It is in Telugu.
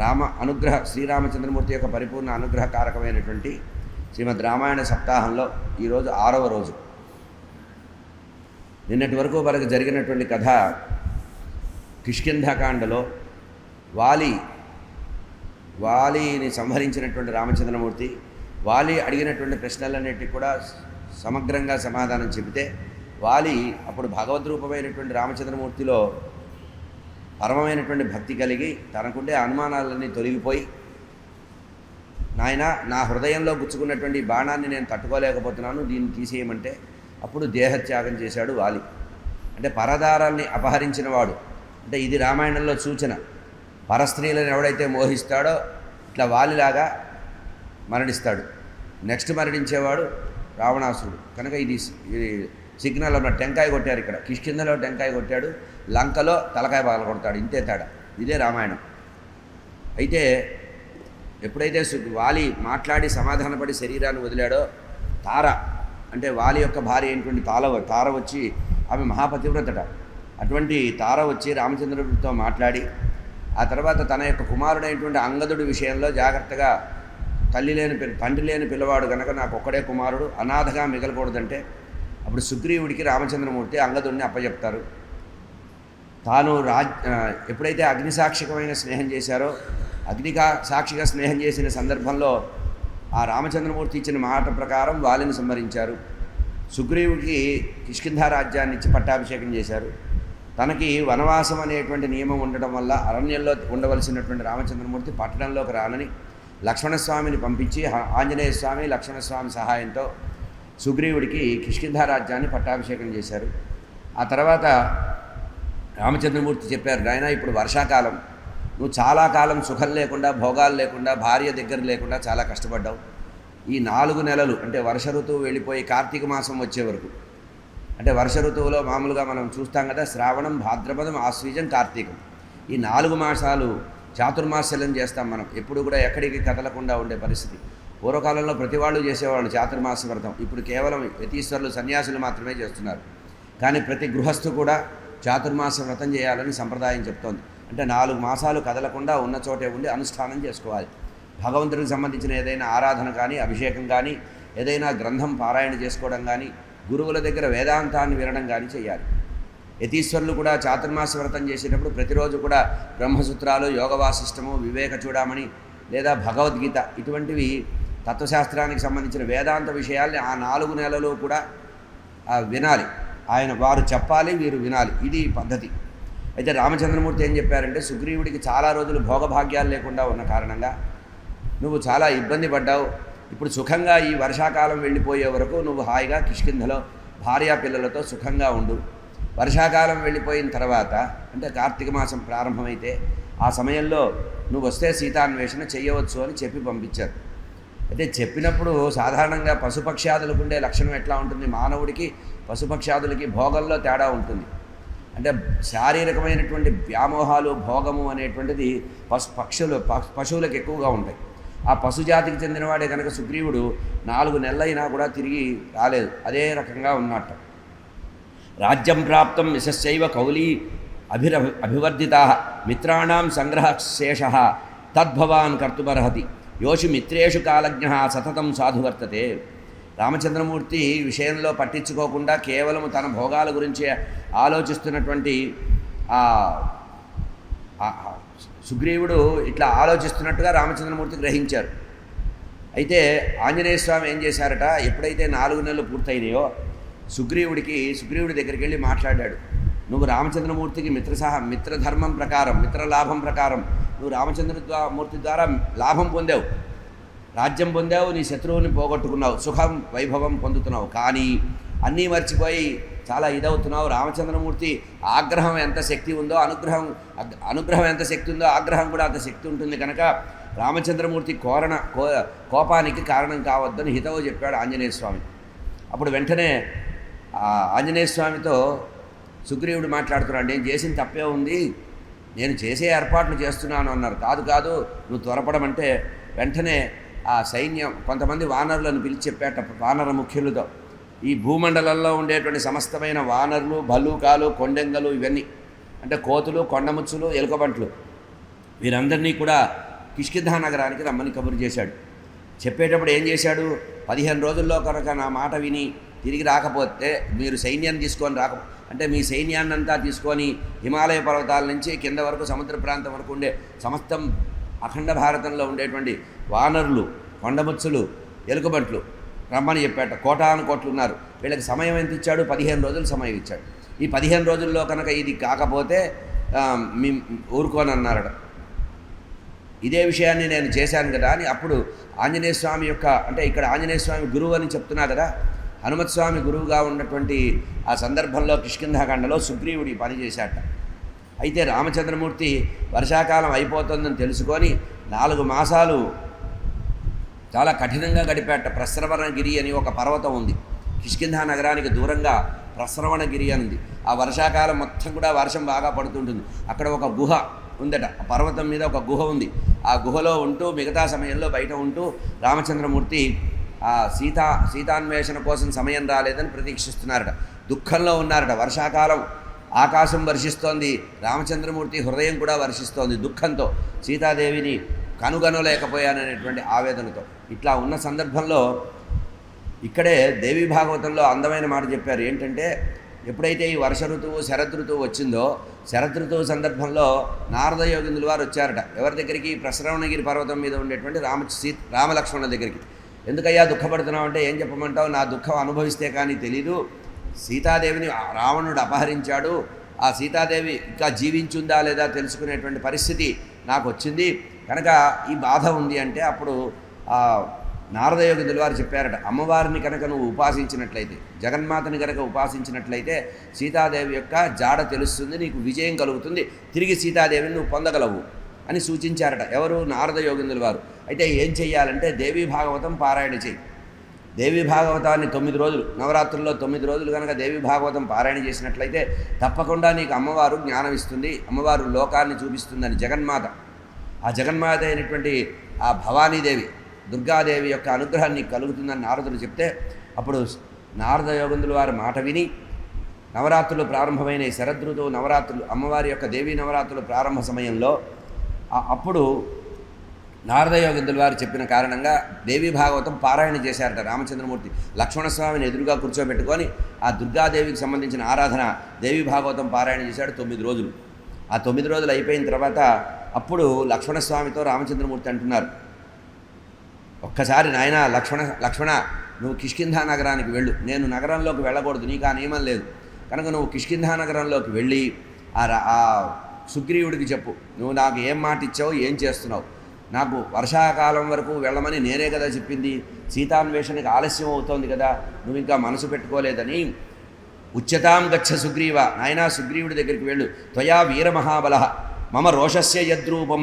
రామ అనుగ్రహ శ్రీరామచంద్రమూర్తి యొక్క పరిపూర్ణ అనుగ్రహకారకమైనటువంటి శ్రీమద్ రామాయణ సప్తాహంలో ఈరోజు ఆరవ రోజు. నిన్నటి వరకు మనకు జరిగినటువంటి కథ కిష్కింధకాండలో వాలి వాలిని సంహరించినటువంటి రామచంద్రమూర్తి వాలి అడిగినటువంటి ప్రశ్నలన్నిటికీ కూడా సమగ్రంగా సమాధానం చెబితే వాలి అప్పుడు భగవద్ రూపమైనటువంటి రామచంద్రమూర్తిలో పరమమైనటువంటి భక్తి కలిగి తనకుండే అనుమానాలన్నీ తొలగిపోయి నాయన నా హృదయంలో గుచ్చుకున్నటువంటి బాణాన్ని నేను తట్టుకోలేకపోతున్నాను దీన్ని తీసేయమంటే అప్పుడు దేహత్యాగం చేశాడు వాలి. అంటే పరదారాల్ని అపహరించిన వాడు. అంటే ఇది రామాయణంలో సూచన. పరస్త్రీలను ఎవడైతే మోహిస్తాడో ఇట్లా వాలిలాగా మరణిస్తాడు. నెక్స్ట్ మరణించేవాడు రావణాసురుడు. కనుక ఇది ఇది సిగ్నల్ ఉన్న టెంకాయ కొట్టారు ఇక్కడ. కిష్కిందలో టెంకాయ కొట్టాడు. లంకలో తలకాయ పగల కొడతాడు ఇంతే తేడా ఇదే రామాయణం. అయితే ఎప్పుడైతే వాలి మాట్లాడి సమాధానపడి శరీరాన్ని వదిలాడో తార అంటే వాలి యొక్క భార్య అయినటువంటి తాల తార వచ్చి ఆమె మహాపతివ్రతట. అటువంటి తార వచ్చి రామచంద్రుడితో మాట్లాడి ఆ తర్వాత తన యొక్క కుమారుడైనటువంటి అంగదుడి విషయంలో జాగ్రత్తగా తల్లి లేని తండ్రి లేని పిల్లవాడు కనుక నాకు ఒక్కడే కుమారుడు అనాథగా మిగలకూడదంటే అప్పుడు సుగ్రీవుడికి రామచంద్రమూర్తి అంగదుడిని అప్పచెప్తారు తాను రాజ్ ఎప్పుడైతే అగ్నిసాక్షికమైన స్నేహం చేశారో అగ్నికా సాక్షిగా స్నేహం చేసిన సందర్భంలో ఆ రామచంద్రమూర్తి ఇచ్చిన మాట ప్రకారం వాలిని సంహరించారు. సుగ్రీవుడికి కిష్కింధ రాజ్యాన్ని ఇచ్చి పట్టాభిషేకం చేశారు. తనకి వనవాసం అనేటువంటి నియమం ఉండటం వల్ల అరణ్యంలో ఉండవలసినటువంటి రామచంద్రమూర్తి పట్టణంలోకి రానని లక్ష్మణస్వామిని పంపించి ఆంజనేయ స్వామి లక్ష్మణస్వామి సహాయంతో సుగ్రీవుడికి కిష్కింధ రాజ్యాన్ని పట్టాభిషేకం చేశారు. ఆ తర్వాత రామచంద్రమూర్తి చెప్పారు నాయన ఇప్పుడు వర్షాకాలం. నువ్వు చాలా కాలం సుఖం లేకుండా భోగాలు లేకుండా భార్య దగ్గర లేకుండా చాలా కష్టపడ్డావు. ఈ నాలుగు నెలలు అంటే వర్ష ఋతువు వెళ్ళిపోయి కార్తీక మాసం వచ్చే వరకు అంటే వర్ష ఋతువులో మామూలుగా మనం చూస్తాం కదా శ్రావణం భాద్రపదం ఆశ్వీజం కార్తీకం. ఈ నాలుగు మాసాలు చాతుర్మాసలం చేస్తాం మనం. ఎప్పుడు కూడా ఎక్కడికి కదలకుండా ఉండే పరిస్థితి. పూర్వకాలంలో ప్రతి వాళ్ళు చేసేవాళ్ళు చాతుర్మాస వ్రతం. ఇప్పుడు కేవలం యతీశ్వరులు సన్యాసులు మాత్రమే చేస్తున్నారు. కానీ ప్రతి గృహస్థు కూడా చాతుర్మాస వ్రతం చేయాలని సంప్రదాయం చెప్తోంది. అంటే నాలుగు మాసాలు కదలకుండా ఉన్న చోటే ఉండి అనుష్ఠానం చేసుకోవాలి. భగవంతుడికి సంబంధించిన ఏదైనా ఆరాధన కానీ అభిషేకం కానీ ఏదైనా గ్రంథం పారాయణ చేసుకోవడం కానీ గురువుల దగ్గర వేదాంతాన్ని వినడం కానీ చేయాలి. యతీశ్వరులు కూడా చాతుర్మాస వ్రతం చేసేటప్పుడు ప్రతిరోజు కూడా బ్రహ్మసూత్రాలు యోగ వాసిష్టము వివేక చూడమని లేదా భగవద్గీత ఇటువంటివి తత్వశాస్త్రానికి సంబంధించిన వేదాంత విషయాల్ని ఆ నాలుగు నెలలు కూడా వినాలి. ఆయన వారు చెప్పాలి వీరు వినాలి. ఇది పద్ధతి. అయితే రామచంద్రమూర్తి ఏం చెప్పారంటే సుగ్రీవుడికి చాలా రోజులు భోగభాగ్యాలు లేకుండా ఉన్న కారణంగా నువ్వు చాలా ఇబ్బంది పడ్డావు. ఇప్పుడు సుఖంగా ఈ వర్షాకాలం వెళ్ళిపోయే వరకు నువ్వు హాయిగా కిష్కింధలో భార్యా పిల్లలతో సుఖంగా ఉండు. వర్షాకాలం వెళ్ళిపోయిన తర్వాత అంటే కార్తీక మాసం ప్రారంభమైతే ఆ సమయంలో నువ్వు వస్తే సీతాన్వేషణ చేయవచ్చు అని చెప్పి పంపించారు. అయితే చెప్పినప్పుడు సాధారణంగా పశుపక్ష్యాదులకు ఉండే లక్షణం ఎట్లా ఉంటుంది? మానవుడికి పశుపక్ష్యాదులకి భోగంలో తేడా ఉంటుంది. అంటే శారీరకమైనటువంటి వ్యామోహాలు భోగము అనేటువంటిది పశు పక్షులు ప- పశువులకు ఎక్కువగా ఉంటాయి. ఆ పశుజాతికి చెందినవాడే కనుక సుగ్రీవుడు నాలుగు నెలలైనా కూడా తిరిగి రాలేదు. అదే రకంగా ఉన్నట్టు. రాజ్యం ప్రాప్తం యశస్సైవ కౌలీ అభిర అభివర్ధితా మిత్రాణం సంగ్రహశేష తద్భవాన్ కర్తుమర్హతి యోషి మిత్రేషు కాలజ్ఞ సతతం సాధువర్తతే. రామచంద్రమూర్తి విషయంలో పట్టించుకోకుండా కేవలం తన భోగాల గురించి ఆలోచిస్తున్నటువంటి ఆ సుగ్రీవుడు ఇట్లా ఆలోచిస్తున్నట్టుగా రామచంద్రమూర్తి గ్రహించారు. అయితే ఆంజనేయ స్వామి ఏం చేశారట? ఎప్పుడైతే నాలుగు నెలలు పూర్తయినాయో సుగ్రీవుడికి సుగ్రీవుడి దగ్గరికి వెళ్ళి మాట్లాడాడు. నువ్వు రామచంద్రమూర్తికి మిత్ర సహ మిత్రధర్మం ప్రకారం మిత్రలాభం ప్రకారం నువ్వు రామచంద్ర మూర్తి ద్వారా లాభం పొందావు రాజ్యం పొందావు నీ శత్రువుని పోగొట్టుకున్నావు సుఖం వైభవం పొందుతున్నావు. కానీ అన్నీ మర్చిపోయి చాలా ఇదవుతున్నావు. రామచంద్రమూర్తి ఆగ్రహం ఎంత శక్తి ఉందో అనుగ్రహం అనుగ్రహం ఎంత శక్తి ఉందో ఆగ్రహం కూడా అంత శక్తి ఉంటుంది కనుక రామచంద్రమూర్తి కోరణ కో కోపానికి కారణం కావద్దని హితవు చెప్పాడు ఆంజనేయ స్వామి. అప్పుడు వెంటనే ఆంజనేయ స్వామితో సుగ్రీవుడు మాట్లాడుతున్నాడు నేను చేసిన తప్పే ఉంది నేను చేసే ఏర్పాట్లు చేస్తున్నాను అన్నారు. కాదు కాదు నువ్వు త్వరపడమంటే వెంటనే ఆ సైన్యం కొంతమంది వానరులను పిలిచి చెప్పేట వానర ముఖ్యులతో ఈ భూమండలంలో ఉండేటువంటి సమస్తమైన వానరులు భల్లూకాలు కొండెంగలు ఇవన్నీ అంటే కోతులు కొండముచ్చులు ఎలుకబంట్లు వీరందరినీ కూడా కిష్కిధా నగరానికి రమ్మని కబురు చేశాడు. చెప్పేటప్పుడు ఏం చేశాడు? పదిహేను రోజుల్లో కనుక నా మాట విని తిరిగి రాకపోతే మీరు సైన్యాన్ని తీసుకొని రాక అంటే మీ సైన్యాన్ని అంతా తీసుకొని హిమాలయ పర్వతాల నుంచి కింద వరకు సముద్ర ప్రాంతం వరకు ఉండే సమస్తం అఖండ భారతంలో ఉండేటువంటి వానరులు కొండముచ్చులు ఎలుకబంట్లు రమ్మని చెప్పాట. కోటాను కోట్లు ఉన్నారు వీళ్ళకి సమయం ఎంత ఇచ్చాడు? పదిహేను రోజులు సమయం ఇచ్చాడు. ఈ పదిహేను రోజుల్లో కనుక ఇది కాకపోతే ఆ, మీ ఊరుకోనన్నారట. ఇదే విషయాన్ని నేను చేశాను కదా అని అప్పుడు ఆంజనేయ స్వామి యొక్క అంటే ఇక్కడ ఆంజనేయ స్వామి గురువు అని చెప్తున్నా కదా హనుమత్స్వామి గురువుగా ఉన్నటువంటి ఆ సందర్భంలో కిష్కింధాఖండలో సుగ్రీవుడి పని చేశాట. అయితే రామచంద్రమూర్తి వర్షాకాలం అయిపోతుందని తెలుసుకొని నాలుగు మాసాలు చాలా కఠినంగా గడిపాట. ప్రస్రవణగిరి అని ఒక పర్వతం ఉంది. కిష్కింధా నగరానికి దూరంగా ప్రస్రవణగిరి అని ఉంది ఆ వర్షాకాలం మొత్తం కూడా వర్షం బాగా పడుతుంటుంది. అక్కడ ఒక గుహ ఉందట. పర్వతం మీద ఒక గుహ ఉంది. ఆ గుహలో ఉంటూ మిగతా సమయంలో బయట ఉంటూ రామచంద్రమూర్తి ఆ సీతా సీతాన్వేషణ కోసం సమయం రాలేదని ప్రతీక్షిస్తున్నారట. దుఃఖంలో ఉన్నారట. వర్షాకాలం ఆకాశం వర్షిస్తోంది. రామచంద్రమూర్తి హృదయం కూడా వర్షిస్తోంది దుఃఖంతో. సీతాదేవిని కనుగొనలేకపోయాననేటువంటి ఆవేదనతో. ఇట్లా ఉన్న సందర్భంలో ఇక్కడే దేవి భాగవతంలో అందమైన మాట చెప్పారు. ఏంటంటే ఎప్పుడైతే ఈ వర్ష ఋతువు శరదృతువు ఋతువు వచ్చిందో శరదృతువు ఋతువు సందర్భంలో నారద యోగిందుల వారు వచ్చారట. ఎవరి దగ్గరికి? ప్రసరవణగిరి పర్వతం మీద ఉండేటువంటి రామ సీ రామలక్ష్మణుల దగ్గరికి. ఎందుకయ్యా దుఃఖపడుతున్నావు అంటే ఏం చెప్పమంటావు? నా దుఃఖం అనుభవిస్తే కానీ తెలీదు. సీతాదేవిని రావణుడు అపహరించాడు. ఆ సీతాదేవి ఇంకా జీవించుందా లేదా తెలుసుకునేటువంటి పరిస్థితి నాకు వచ్చింది కనుక ఈ బాధ ఉంది అంటే అప్పుడు నారదయోగి నారదయోగిదుల వారు చెప్పారట అమ్మవారిని కనుక నువ్వు ఉపాసించినట్లయితే జగన్మాతని కనుక ఉపాసించినట్లయితే సీతాదేవి యొక్క జాడ తెలుస్తుంది నీకు విజయం కలుగుతుంది. తిరిగి సీతాదేవిని నువ్వు పొందగలవు. అని సూచించారట. ఎవరు? నారద యోగిందుల వారు. అయితే ఏం చెయ్యాలంటే దేవీ భాగవతం పారాయణ చేయి దేవి భాగవతాన్ని తొమ్మిది రోజులు నవరాత్రుల్లో తొమ్మిది రోజులు కనుక దేవి భాగవతం పారాయణ చేసినట్లయితే తప్పకుండా నీకు అమ్మవారు జ్ఞానం ఇస్తుంది అమ్మవారు లోకాన్ని చూపిస్తుందని జగన్మాత. ఆ జగన్మాత అయినటువంటి ఆ భవానీదేవి దుర్గాదేవి యొక్క అనుగ్రహం నీకు కలుగుతుందని నారదులు చెప్తే అప్పుడు నారద యోగందుల వారి మాట విని నవరాత్రులు ప్రారంభమైన శరదృతువు నవరాత్రులు అమ్మవారి యొక్క దేవీ నవరాత్రులు ప్రారంభ సమయంలో అప్పుడు నారదయోగిందుల వారు చెప్పిన కారణంగా దేవి భాగవతం పారాయణ చేశారట రామచంద్రమూర్తి. లక్ష్మణస్వామిని ఎదురుగా కూర్చోబెట్టుకొని ఆ దుర్గాదేవికి సంబంధించిన ఆరాధన దేవి భాగవతం పారాయణ చేశాడు తొమ్మిది రోజులు. ఆ తొమ్మిది రోజులు అయిపోయిన తర్వాత అప్పుడు లక్ష్మణస్వామితో రామచంద్రమూర్తి అంటున్నారు. ఒక్కసారి నాయన లక్ష్మణ లక్ష్మణ నువ్వు కిష్కింధా నగరానికి వెళ్ళు. నేను నగరంలోకి వెళ్ళకూడదు నీకు ఆ నియమం లేదు. కనుక నువ్వు కిష్కింధా నగరంలోకి వెళ్ళి ఆ రా- ఆ సుగ్రీవుడికి చెప్పు. నువ్వు నాకు ఏం మాట ఇచ్చావు ఏం చేస్తున్నావు? నాకు వర్షాకాలం వరకు వెళ్ళమని నేనే కదా చెప్పింది. సీతాన్వేషణకి ఆలస్యం అవుతోంది కదా నువ్వు ఇంకా మనసు పెట్టుకోలేదని. ఉచ్యతాం గచ్చ సుగ్రీవ. నాయనా సుగ్రీవుడి దగ్గరికి వెళ్ళు. త్వయా వీరమహాబల మమ రోషస్య యద్రూపం.